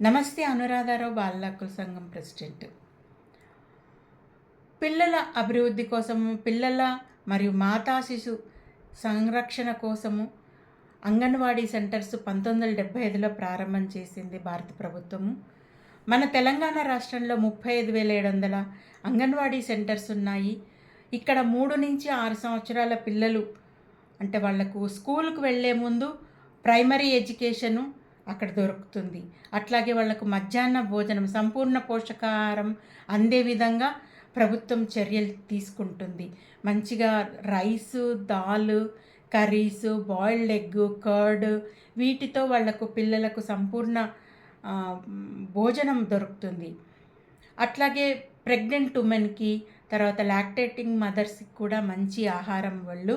నమస్తే అనురాధారావు బాల హక్కుల సంఘం ప్రెసిడెంట్. పిల్లల అభివృద్ధి కోసము పిల్లల మరియు మాతా శిశు సంరక్షణ కోసము అంగన్వాడీ సెంటర్స్ పంతొమ్మిది వందల డెబ్బై ఐదులో ప్రారంభం చేసింది భారత ప్రభుత్వము. మన తెలంగాణ రాష్ట్రంలో ముప్పై ఐదు వేల ఏడు వందల అంగన్వాడీ సెంటర్స్ ఉన్నాయి. ఇక్కడ మూడు నుంచి ఆరు సంవత్సరాల పిల్లలు అంటే వాళ్ళకు స్కూల్కి వెళ్ళే ముందు ప్రైమరీ ఎడ్యుకేషను అక్కడ దొరుకుతుంది. అట్లాగే వాళ్ళకు మధ్యాహ్న భోజనం సంపూర్ణ పోషకాహారం అందే విధంగా ప్రభుత్వం చర్యలు తీసుకుంటుంది. మంచిగా rice dal curries boiled egg curd వీటితో వాళ్ళకు పిల్లలకు సంపూర్ణ భోజనం దొరుకుతుంది. అట్లాగే ప్రెగ్నెంట్ ఉమెన్కి తర్వాత లాక్టేటింగ్ మదర్స్కి కూడా మంచి ఆహారం వాళ్ళు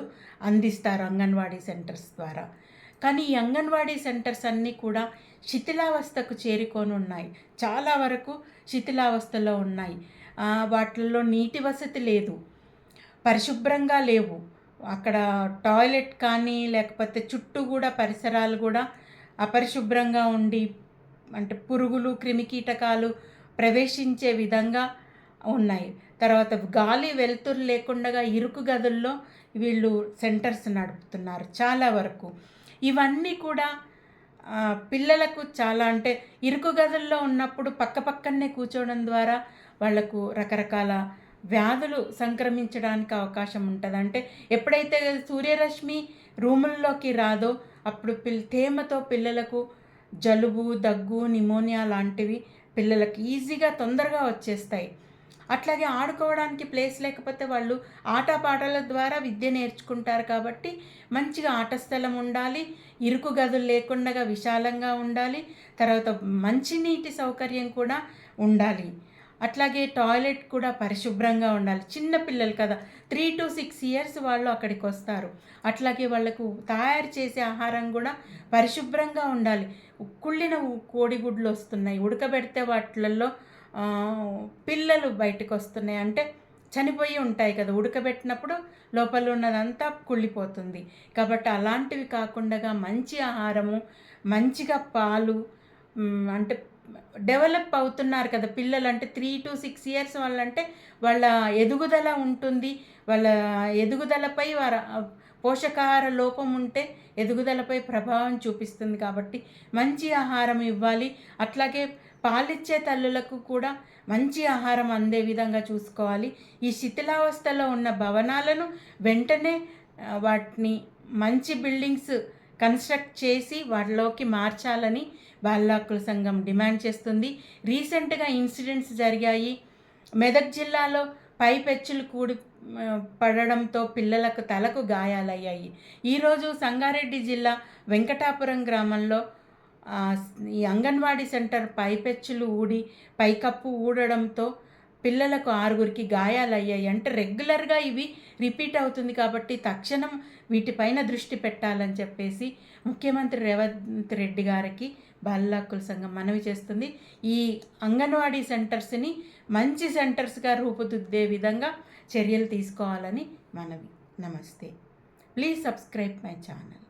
అందిస్తారు అంగన్వాడీ సెంటర్స్ ద్వారా. కానీ ఈ అంగన్వాడీ సెంటర్స్ అన్నీ కూడా శిథిలావస్థకు చేరుకొని ఉన్నాయి. చాలా వరకు శిథిలావస్థలో ఉన్నాయి. వాటిల్లో నీటి వసతి లేదు. పరిశుభ్రంగా లేవు. అక్కడ టాయిలెట్ కానీ లేకపోతే చుట్టూ కూడా పరిసరాలు కూడా అపరిశుభ్రంగా ఉండి అంటే పురుగులు క్రిమికీటకాలు ప్రవేశించే విధంగా ఉన్నాయి. తర్వాత గాలి వెలుతురు లేకుండా ఇరుకు గదుల్లో వీళ్ళు సెంటర్స్ నడుపుతున్నారు. చాలా వరకు ఇవన్నీ కూడా పిల్లలకు చాలా అంటే ఇరుకు గదుల్లో ఉన్నప్పుడు పక్క పక్కనే కూర్చోవడం ద్వారా వాళ్ళకు రకరకాల వ్యాధులు సంక్రమించడానికి అవకాశం ఉంటుంది. అంటే ఎప్పుడైతే సూర్యరశ్మి రూముల్లోకి రాదో అప్పుడు పిల్ తేమతో పిల్లలకు జలుబు దగ్గు నిమోనియా లాంటివి పిల్లలకు ఈజీగా తొందరగా వచ్చేస్తాయి. అట్లాగే ఆడుకోవడానికి ప్లేస్ లేకపోతే వాళ్ళు ఆటపాటల ద్వారా విద్య నేర్చుకుంటారు కాబట్టి మంచిగా ఆట స్థలం ఉండాలి ఇరుకు గదులు లేకుండా విశాలంగా ఉండాలి తర్వాత మంచినీటి సౌకర్యం కూడా ఉండాలి. అట్లాగే టాయిలెట్ కూడా పరిశుభ్రంగా ఉండాలి. చిన్న పిల్లలు కదా త్రీ టు సిక్స్ ఇయర్స్ వాళ్ళు అక్కడికి వస్తారు. అట్లాగే వాళ్ళకు తయారు చేసే ఆహారం కూడా పరిశుభ్రంగా ఉండాలి. కుళ్ళిన కోడిగుడ్లు వస్తున్నాయి. ఉడకబెడితే వాటిలలో పిల్లలు బయటకు వస్తున్నాయి అంటే చనిపోయి ఉంటాయి కదా ఉడకబెట్టినప్పుడు లోపల ఉన్నదంతా కుళ్ళిపోతుంది. కాబట్టి అలాంటివి కాకుండా మంచి ఆహారము మంచిగా పాలు అంటే డెవలప్ అవుతున్నారు కదా పిల్లలు అంటే త్రీ టు సిక్స్ ఇయర్స్ వాళ్ళంటే వాళ్ళ ఎదుగుదల ఉంటుంది. వాళ్ళ ఎదుగుదలపై వారు పోషకాహార లోపం ఉంటే ఎదుగుదలపై ప్రభావం చూపిస్తుంది కాబట్టి మంచి ఆహారం ఇవ్వాలి. అట్లాగే పాలిచ్చే తల్లులకు కూడా మంచి ఆహారం అందే విధంగా చూసుకోవాలి. ఈ శిథిలావస్థలో ఉన్న భవనాలను వెంటనే వాటిని మంచి బిల్డింగ్స్ కన్స్ట్రక్ట్ చేసి వాటిలోకి మార్చాలని బాలాకుల సంఘం డిమాండ్ చేస్తుంది. రీసెంట్గా ఇన్సిడెంట్స్ జరిగాయి. మెదక్ జిల్లాలో పైపెచ్చులు కూడి పడడంతో పిల్లలకు తలకు గాయాలయ్యాయి. ఈరోజు సంగారెడ్డి జిల్లా వెంకటాపురం గ్రామంలో ఈ అంగన్వాడీ సెంటర్ పైపెచ్చులు ఊడి పైకప్పు ఊడడంతో పిల్లలకు ఆరుగురికి గాయాలయ్యాయి. అంటే రెగ్యులర్గా ఇవి రిపీట్ అవుతుంది కాబట్టి తక్షణం వీటిపైన దృష్టి పెట్టాలని చెప్పేసి ముఖ్యమంత్రి రేవంత్ రెడ్డి గారికి బాల సంఘం మనవి చేస్తుంది. ఈ అంగన్వాడీ సెంటర్స్ని మంచి సెంటర్స్గా రూపుదిద్దే విధంగా చర్యలు తీసుకోవాలని మనవి. నమస్తే. Please subscribe my channel.